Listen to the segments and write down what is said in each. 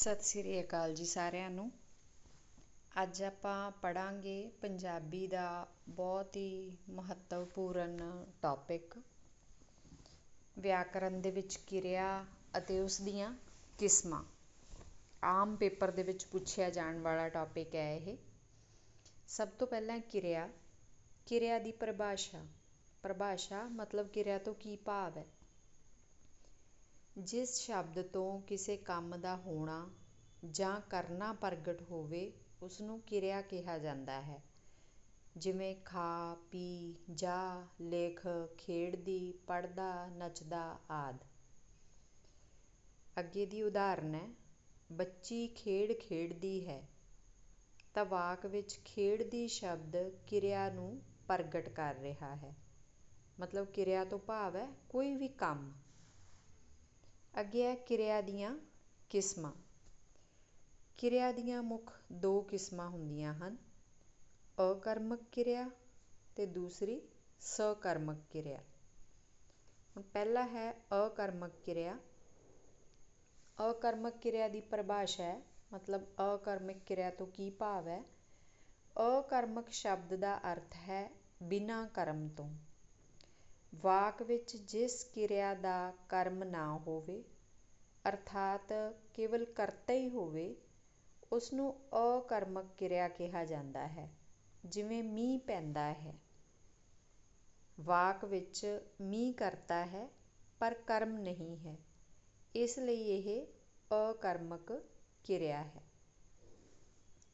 ਸਤਿ ਸ੍ਰੀ ਅਕਾਲ ਜੀ ਸਾਰਿਆਂ ਨੂੰ। ਅੱਜ ਆਪਾਂ ਪੜਾਂਗੇ ਪੰਜਾਬੀ ਦਾ ਬਹੁਤ ਹੀ ਮਹੱਤਵਪੂਰਨ ਟੌਪਿਕ ਵਿਆਕਰਨ ਦੇ ਵਿੱਚ ਕਿਰਿਆ ਅਤੇ ਉਸ ਦੀਆਂ ਕਿਸਮਾਂ। ਆਮ ਪੇਪਰ ਦੇ ਵਿੱਚ ਪੁੱਛਿਆ ਜਾਣ ਵਾਲਾ ਟੌਪਿਕ ਹੈ ਇਹ। ਸਭ ਤੋਂ ਪਹਿਲਾਂ ਕਿਰਿਆ। ਕਿਰਿਆ ਦੀ ਪਰਿਭਾਸ਼ਾ। ਪਰਿਭਾਸ਼ਾ ਮਤਲਬ ਕਿਰਿਆ ਤੋਂ ਕੀ ਭਾਵ ਹੈ? ਜਿਸ ਸ਼ਬਦ ਤੋਂ ਕਿਸੇ ਕੰਮ ਦਾ ਹੋਣਾ ਜਾਂ ਕਰਨਾ ਪ੍ਰਗਟ ਹੋਵੇ ਉਸ ਨੂੰ ਕਿਰਿਆ ਕਿਹਾ ਜਾਂਦਾ ਹੈ। ਜਿਵੇਂ ਖਾ, ਪੀ, ਜਾ, ਲਿਖ, ਖੇਡਦੀ, ਪੜ੍ਹਦਾ, ਨੱਚਦਾ ਆਦਿ। ਅੱਗੇ ਦੀ ਉਦਾਹਰਨ ਹੈ, ਬੱਚੀ ਖੇਡ ਖੇਡਦੀ ਹੈ, ਤਾਂ ਵਾਕ ਵਿੱਚ ਖੇਡਦੀ ਸ਼ਬਦ ਕਿਰਿਆ ਨੂੰ ਪ੍ਰਗਟ ਕਰ ਰਿਹਾ ਹੈ। ਮਤਲਬ ਕਿਰਿਆ ਤੋਂ ਭਾਵ ਹੈ ਕੋਈ ਵੀ ਕੰਮ। ਅੱਗੇ ਹੈ ਕਿਰਿਆ ਦੀਆਂ ਕਿਸਮਾਂ। ਕਿਰਿਆ ਦੀਆਂ ਮੁੱਖ ਦੋ ਕਿਸਮਾਂ ਹੁੰਦੀਆਂ ਹਨ, ਅਕਰਮਕ ਕਿਰਿਆ ਤੇ ਦੂਸਰੀ ਸਕਰਮਕ ਕਿਰਿਆ। ਹੁਣ ਪਹਿਲਾ ਹੈ ਅਕਰਮਕ ਕਿਰਿਆ। ਅਕਰਮਕ ਕਿਰਿਆ ਦੀ ਪਰਿਭਾਸ਼ਾ ਹੈ, ਮਤਲਬ ਅਕਰਮਕ ਕਿਰਿਆ ਤੋਂ ਕੀ ਭਾਵ ਹੈ? ਅਕਰਮਕ ਸ਼ਬਦ ਦਾ ਅਰਥ ਹੈ ਬਿਨਾਂ ਕਰਮ ਤੋਂ। ਵਾਕ ਵਿੱਚ ਜਿਸ ਕਿਰਿਆ ਦਾ ਕਰਮ ਨਾ ਹੋਵੇ, ਅਰਥਾਤ ਕੇਵਲ ਕਰਤਾ ਹੀ ਹੋਵੇ ਉਸ ਨੂੰ ਅਕਰਮਕ ਕਿਰਿਆ ਕਿਹਾ ਜਾਂਦਾ ਹੈ, ਜਿਵੇਂ ਮੀਂਹ ਪੈਂਦਾ ਹੈ। ਵਾਕ ਵਿੱਚ ਮੀਂਹ ਕਰਤਾ ਹੈ, ਪਰ ਕਰਮ ਨਹੀਂ ਹੈ, ਇਸ ਲਈ ਇਹ ਅਕਰਮਕ ਕਿਰਿਆ ਹੈ।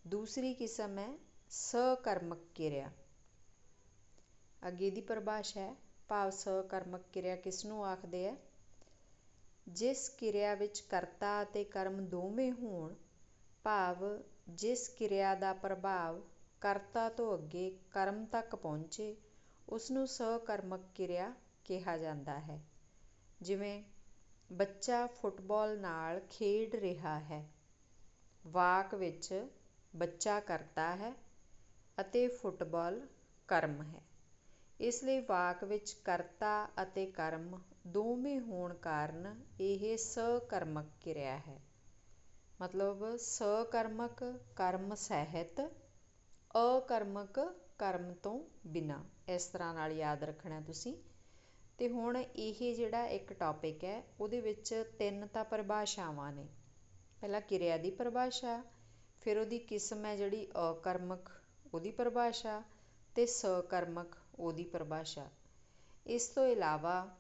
ਦੂਸਰੀ ਕਿਸਮ ਹੈ ਸਕਰਮਕ ਕਿਰਿਆ। ਅੱਗੇ ਦੀ ਪਰਿਭਾਸ਼ਾ ਹੈ ਭਾਵ ਸਕਰਮਕ ਕਿਰਿਆ ਕਿਸ ਨੂੰ ਆਖਦੇ ਹੈ ਜਿਸ ਕਿਰਿਆ ਵਿੱਚ ਕਰਤਾ ਅਤੇ ਕਰਮ ਦੋਵੇਂ ਹੋਣ, ਭਾਵ ਜਿਸ ਕਿਰਿਆ ਦਾ ਪ੍ਰਭਾਵ ਕਰਤਾ ਤੋਂ ਅੱਗੇ ਕਰਮ ਤੱਕ ਪਹੁੰਚੇ ਉਸ ਨੂੰ ਸਕਰਮਕ ਕਿਰਿਆ ਕਿਹਾ ਜਾਂਦਾ ਹੈ। ਜਿਵੇਂ, ਬੱਚਾ ਫੁੱਟਬਾਲ ਨਾਲ ਖੇਡ ਰਿਹਾ ਹੈ, ਵਾਕ ਵਿੱਚ ਬੱਚਾ ਕਰਤਾ ਹੈ ਅਤੇ ਫੁੱਟਬਾਲ ਕਰਮ ਹੈ। ਇਸ ਲਈ ਵਾਕ ਵਿੱਚ ਕਰਤਾ ਅਤੇ ਕਰਮ ਦੋਵੇਂ ਹੋਣ ਕਾਰਨ ਇਹ ਸਕਰਮਕ ਕਿਰਿਆ ਹੈ। ਮਤਲਬ ਸਕਰਮਕ ਕਰਮ ਸਹਿਤ, ਅਕਰਮਕ ਕਰਮ ਤੋਂ ਬਿਨਾ। ਇਸ ਤਰ੍ਹਾਂ ਨਾਲ ਯਾਦ ਰੱਖਣਾ ਤੁਸੀਂ। ਤੇ ਹੁਣ ਇਹ ਜਿਹੜਾ ਇੱਕ ਟੌਪਿਕ ਹੈ, ਉਹਦੇ ਵਿੱਚ ਤਿੰਨ ਤਾਂ ਪਰਿਭਾਸ਼ਾਵਾਂ ਨੇ। ਪਹਿਲਾਂ ਕਿਰਿਆ ਦੀ ਪਰਿਭਾਸ਼ਾ, ਫਿਰ ਉਹਦੀ ਕਿਸਮ ਹੈ ਜਿਹੜੀ ਅਕਰਮਕ, ਉਹਦੀ ਪਰਿਭਾਸ਼ਾ ਤੇ ਸਕਰਮਕ। ਉਹਦੀ ਪਰਿਭਾਸ਼ਾ। ਇਸ ਤੋਂ ਇਲਾਵਾ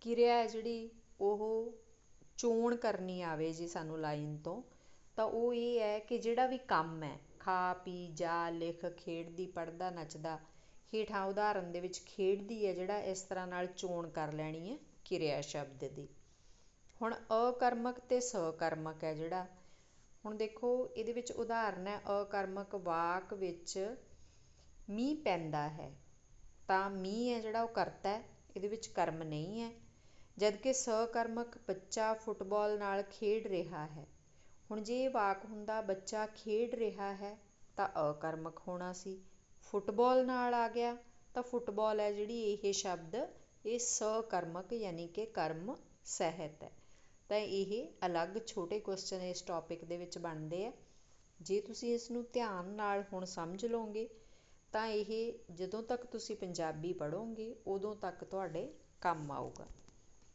ਕਿਰਿਆ ਹੈ ਜਿਹੜੀ ਉਹ ਚੋਣ ਕਰਨੀ ਆਵੇ ਜੇ ਸਾਨੂੰ ਲਾਈਨ ਤੋਂ, ਤਾਂ ਉਹ ਇਹ ਹੈ ਕਿ ਜਿਹੜਾ ਵੀ ਕੰਮ ਹੈ, ਖਾ, ਪੀ, ਜਾ, ਲਿਖ, ਖੇਡਦੀ, ਪੜ੍ਹਦਾ, ਨੱਚਦਾ, ਹੇਠਾਂ ਉਦਾਹਰਨ ਦੇ ਵਿੱਚ ਖੇਡਦੀ ਹੈ ਜਿਹੜਾ ਇਸ ਤਰ੍ਹਾਂ ਨਾਲ ਚੋਣ ਕਰ ਲੈਣੀ ਹੈ ਕਿਰਿਆ ਸ਼ਬਦ ਦੀ। ਹੁਣ ਅਕਰਮਕ ਤੇ ਸਕਰਮਕ ਹੈ ਜਿਹੜਾ। ਹੁਣ ਦੇਖੋ, ਇਹਦੇ ਵਿੱਚ ਉਦਾਹਰਨ ਹੈ ਅਕਰਮਕ ਵਾਕ ਵਿੱਚ ਮੀਂਹ ਪੈਂਦਾ ਹੈ, ਤਾਂ ਮੀਂਹ ਹੈ ਜਿਹੜਾ ਉਹ ਕਰਤਾ ਹੈ, ਇਹਦੇ ਵਿੱਚ ਕਰਮ ਨਹੀਂ ਹੈ। ਜਦਕਿ ਸਕਰਮਕ ਬੱਚਾ ਫੁੱਟਬਾਲ ਨਾਲ ਖੇਡ ਰਿਹਾ ਹੈ, ਹੁਣ ਜੇ ਇਹ ਵਾਕ ਹੁੰਦਾ ਬੱਚਾ ਖੇਡ ਰਿਹਾ ਹੈ, ਤਾਂ ਅਕਰਮਕ ਹੋਣਾ ਸੀ। ਫੁੱਟਬਾਲ ਨਾਲ ਆ ਗਿਆ, ਤਾਂ ਫੁੱਟਬਾਲ ਹੈ ਜਿਹੜੀ ਇਹ ਸ਼ਬਦ, ਇਹ ਸਕਰਮਕ ਯਾਨੀ ਕਿ ਕਰਮ ਸਹਿਤ ਹੈ। ਤਾਂ ਇਹ ਅਲੱਗ ਛੋਟੇ ਕੁਐਸਚਨ ਇਸ ਟੌਪਿਕ ਦੇ ਵਿੱਚ ਬਣਦੇ ਆ। ਜੇ ਤੁਸੀਂ ਇਸ ਨੂੰ ਧਿਆਨ ਨਾਲ ਹੁਣ ਸਮਝ ਲਓਗੇ ਤਾਂ ਇਹ ਜਦੋਂ ਤੱਕ ਤੁਸੀਂ ਪੰਜਾਬੀ ਪੜ੍ਹੋਗੇ ਉਦੋਂ ਤੱਕ ਤੁਹਾਡੇ ਕੰਮ ਆਊਗਾ।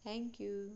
Thank you